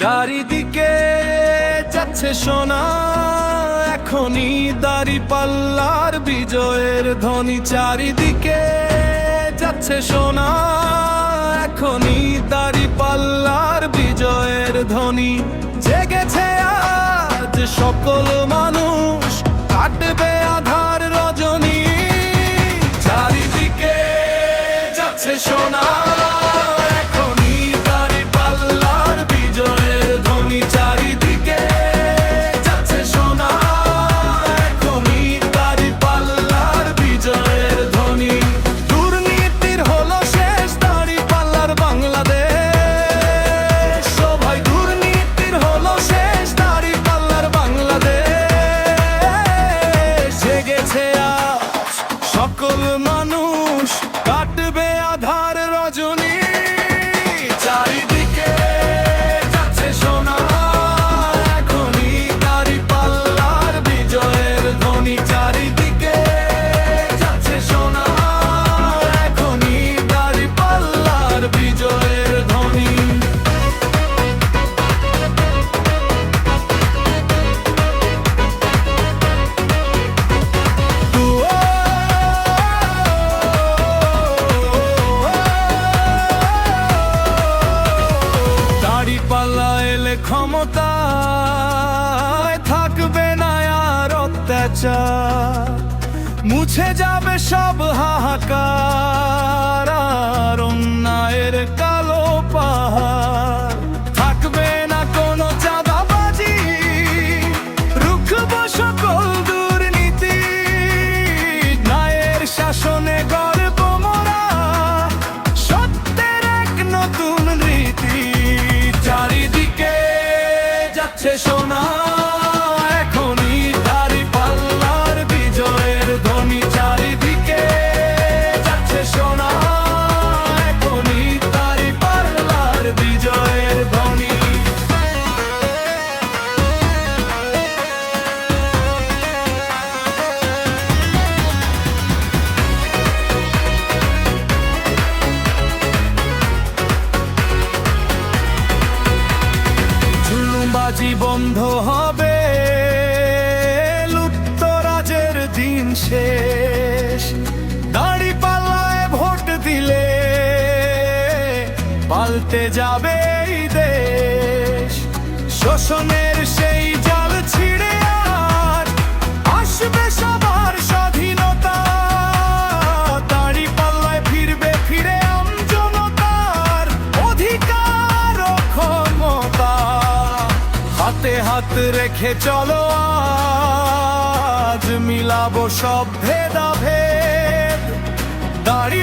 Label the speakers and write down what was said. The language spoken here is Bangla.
Speaker 1: চারিদিকে যাচ্ছে সোনা, এখনই দাড়ি পাল্লার বিজয়ের ধ্বনি। চারিদিকে যাচ্ছে সোনা, এখনই দাড়ি পাল্লার বিজয়ের ধ্বনি। জেগেছে আজ সকল মানুষ, কাটবে আধার রজনী। চারিদিকে যাচ্ছে সোনা। সকল মানুষ কাটবে এলে থাকবে না আর অত্যাচার। মুছে যাবে সব হাহাকার যাচ্ছে সোনা এখনই বন্ধ হবে। লুপ্তরাজের দিন শেষ। দাড়ি পাল্লায় ভোট দিলে পাল্টে যাবে দেশ। শোষণের সেই জাল ছিঁড়ে আর আসবে সবার হাতে রেখে চলো আজ মিলাবো সব ভেদাভেদ। দাড়ি